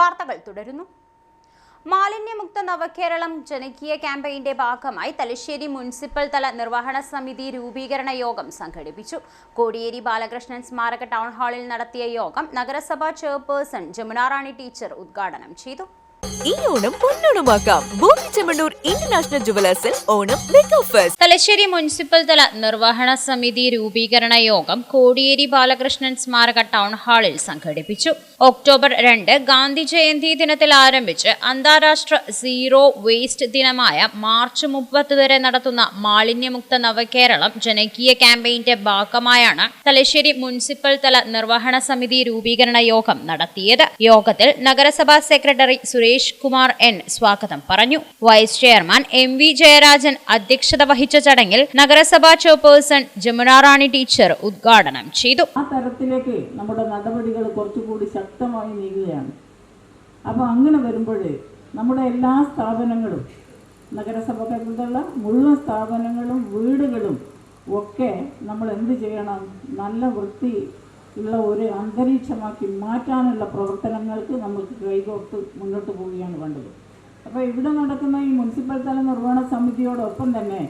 വാർത്തകൾ തുടരുന്നു. മാലിന്യമുക്ത നവകേരളം ജനകീയ ക്യാമ്പയിന്റെ ഭാഗമായി തലശ്ശേരി മുനിസിപ്പൽ തല നിർവഹണ സമിതി രൂപീകരണ യോഗം സംഘടിപ്പിച്ചു. കോടിയേരി ബാലകൃഷ്ണൻ സ്മാരക ടൗൺ ഹാളിൽ നടത്തിയ യോഗം നഗരസഭാ ചെയർപേഴ്സൺ ജമുനാറാണി ടീച്ചർ ഉദ്ഘാടനം ചെയ്തു. ഈ ഓണം പൊന്നോണമാക്കാം. ഭൂമി ചെമ്മണ്ണൂർ ഇന്റർനാഷണൽ ജുവലേഴ്സിൽ ഓണം തലശ്ശേരി മുനിസിപ്പൽ തല നിർവഹണ സമിതി രൂപീകരണ യോഗം കോടിയേരി ബാലകൃഷ്ണൻ സ്മാരക ടൗൺ ഹാളിൽ സംഘടിപ്പിച്ചു. ഒക്ടോബർ രണ്ട് ഗാന്ധി ജയന്തി ദിനത്തിൽ ആരംഭിച്ച് അന്താരാഷ്ട്ര സീറോ വേസ്റ്റ് ദിനമായ മാർച്ച് മുപ്പത് വരെ നടത്തുന്ന മാലിന്യമുക്ത നവകേരളം ജനകീയ ക്യാമ്പയിന്റെ ഭാഗമായാണ് തലശ്ശേരി മുനിസിപ്പൽ തല നിർവഹണ സമിതി രൂപീകരണ യോഗം നടത്തിയത്. യോഗത്തിൽ നഗരസഭാ സെക്രട്ടറി സുരേഷ് കുമാർ എൻ സ്വാഗതം പറഞ്ഞു. Vice chairman M V Jayarajan അധ്യക്ഷത വഹിച്ച ചടങ്ങിൽ നഗരസഭാ ചെയർപേഴ്സൺ ജമുന റാണി ടീച്ചർ ഉദ്ഘാടനം ചെയ്തു. ആ തരത്തിലേക്ക് നമ്മുടെ നടപടികൾ കുറച്ചുകൂടി ശക്തമായി നീങ്ങുകയാണ്. അപ്പോൾ അങ്ങനെ വരുമ്പോൾ നമ്മുടെ എല്ലാ സ്ഥാപനങ്ങളും നഗരസഭയ്ക്കുള്ള മുഴുവൻ സ്ഥാപനങ്ങളും വീടുകളും ഒക്കെ നമ്മൾ എന്ത് ചെയ്യണം? നല്ല വൃത്തി ഉള്ള ഒരു അന്തരീക്ഷമാക്കി മാറ്റാനുള്ള പ്രവർത്തനങ്ങൾക്ക് നമുക്ക് കൈകോർത്ത് മുന്നോട്ട് പോവുകയാണ് വേണ്ടത്. അപ്പോൾ ഇവിടെ നടക്കുന്ന ഈ മുനിസിപ്പൽ തല നിർവഹണ സമിതിയോടൊപ്പം തന്നെ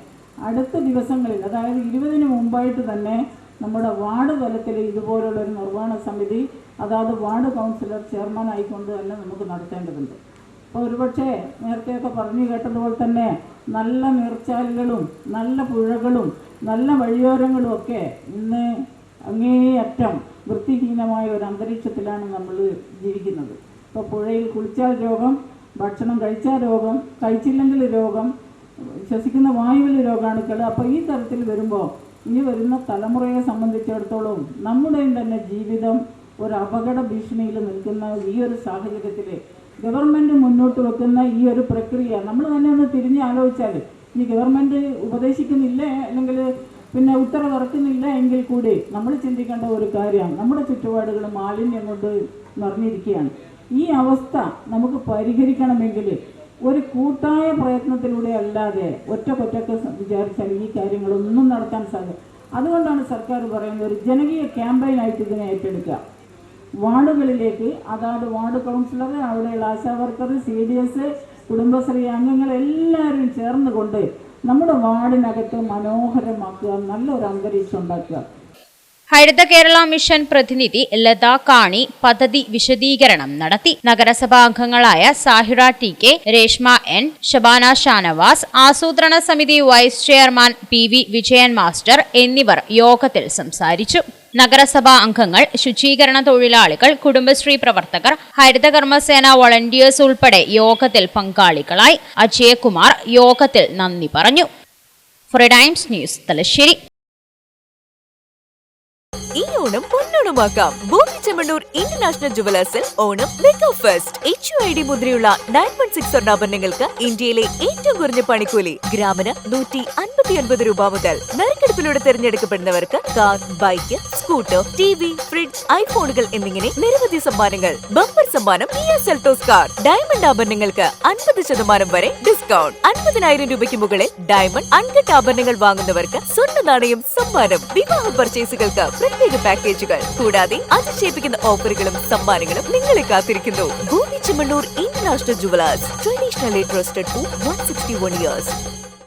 അടുത്ത ദിവസങ്ങളിൽ അതായത് ഇരുപതിന് മുമ്പായിട്ട് തന്നെ നമ്മുടെ വാർഡ് തലത്തിൽ ഇതുപോലുള്ള ഒരു നിർവഹണ സമിതി അതായത് വാർഡ് കൗൺസിലർ ചെയർമാൻ ആയിക്കൊണ്ട് തന്നെ നമുക്ക് നടത്തേണ്ടതുണ്ട്. അപ്പോൾ ഒരുപക്ഷെ നേരത്തെയൊക്കെ പറഞ്ഞു കേട്ടതുപോലെ തന്നെ നല്ല നീർച്ചാലുകളും നല്ല പുഴകളും നല്ല വഴിയോരങ്ങളും ഒക്കെ ഇന്ന് അങ്ങേയറ്റം വൃത്തിഹീനമായ ഒരു അന്തരീക്ഷത്തിലാണ് നമ്മൾ ജീവിക്കുന്നത്. ഇപ്പോൾ പുഴയിൽ കുളിച്ചാൽ രോഗം ഭക്ഷണം കഴിച്ചാൽ രോഗം കഴിച്ചില്ലെങ്കിൽ രോഗം ശ്വസിക്കുന്ന വായുവിൽ രോഗാണുക്കൾ. അപ്പോൾ ഈ തരത്തിൽ വരുമ്പോൾ ഇനി വരുന്ന തലമുറയെ സംബന്ധിച്ചിടത്തോളം നമ്മുടെയും തന്നെ ജീവിതം ഒരു അപകട ഭീഷണിയിൽ നിൽക്കുന്ന ഈ ഒരു സാഹചര്യത്തിൽ ഗവൺമെന്റ് മുന്നോട്ട് വെക്കുന്ന ഈ ഒരു പ്രക്രിയ നമ്മൾ തന്നെ ഒന്ന് തിരിഞ്ഞ് ആലോചിച്ചാൽ ഇനി ഗവൺമെന്റ് ഉപദേശിക്കുന്നില്ല അല്ലെങ്കിൽ പിന്നെ ഉത്തരവിറക്കുന്നില്ല എങ്കിൽ കൂടി നമ്മൾ ചിന്തിക്കേണ്ട ഒരു കാര്യമാണ് നമ്മുടെ ചുറ്റുപാടുകൾ മാലിന്യം കൊണ്ട് നിറഞ്ഞിരിക്കുകയാണ്. ഈ അവസ്ഥ നമുക്ക് പരിഹരിക്കണമെങ്കിൽ ഒരു കൂട്ടായ പ്രയത്നത്തിലൂടെ അല്ലാതെ ഒറ്റ ഒറ്റക്കൊറ്റക്ക് വിചാരിച്ചാൽ ഈ കാര്യങ്ങളൊന്നും നടത്താൻ സാധിക്കും അതുകൊണ്ടാണ് സർക്കാർ പറയുന്നത് ഒരു ജനകീയ ക്യാമ്പയിനായിട്ട് ഇതിനെ ഏറ്റെടുക്കുക. വാർഡുകളിലേക്ക് അതാത് വാർഡ് കൗൺസിലർ അവിടെയുള്ള Asha worker C D S Kudumbashree അംഗങ്ങൾ എല്ലാവരും ചേർന്നുകൊണ്ട് നമ്മുടെ വാർഡിനകത്ത് മനോഹരമാക്കുക നല്ലൊരു അന്തരീക്ഷം ഉണ്ടാക്കുക. ഹരിത കേരള മിഷൻ പ്രതിനിധി ലത കാണി പദ്ധതി വിശദീകരണം നടത്തി. നഗരസഭാ അംഗങ്ങളായ Sahira T K Reshma N Shabana Shanavas ആസൂത്രണ സമിതി vice chairman P V Vijayan master എന്നിവർ യോഗത്തിൽ സംസാരിച്ചു. നഗരസഭാ അംഗങ്ങൾ ശുചീകരണ തൊഴിലാളികൾ കുടുംബശ്രീ പ്രവർത്തകർ ഹരിതകർമ്മസേന വോളണ്ടിയേഴ്സ് ഉൾപ്പെടെ യോഗത്തിൽ പങ്കാളികളായി അജയകുമാർ യോഗത്തിൽ നന്ദി പറഞ്ഞു. Free times news Thalassery. Onam പൊന്നോണമാക്കാം. ഭൂമി Chemmanur international ജുവലേഴ്സിൽ Onam mega fest H U I D മുദ്രയുള്ള nine one six സ്വർണാഭരണങ്ങൾക്ക് ഇന്ത്യയിലെ ഏറ്റവും കുറഞ്ഞ പണിക്കൂലി ഗ്രാമിന് നൂറ്റി അൻപത്തി ഒൻപത് രൂപ മുതൽ നറുക്കെടുപ്പിലൂടെ തിരഞ്ഞെടുക്കപ്പെടുന്നവർക്ക് car bike scooter T V fridge ഐഫോണുകൾ എന്നിങ്ങനെ നിരവധി സമ്മാനങ്ങൾ. ബമ്പർ സമ്മാനം കാർ ഡയമണ്ട് ആഭരണങ്ങൾക്ക് അൻപത് ശതമാനം വരെ ഡിസ്കൗണ്ട് അൻപതിനായിരം രൂപയ്ക്ക് മുകളിൽ ഡയമണ്ട് അൺകട്ട് ആഭരണങ്ങൾ വാങ്ങുന്നവർക്ക് സ്വർണ നാണയം സമ്മാനം വിവാഹ പർച്ചേസുകൾക്ക് പ്രത്യേക പാക്കേജുകൾ കൂടാതെ അതിശയിപ്പിക്കുന്ന ഓഫറുകളും സമ്മാനങ്ങളും നിങ്ങളെ കാത്തിരിക്കുന്നു. Bhumi Chimmanur international jewellers traditionally trusted for one years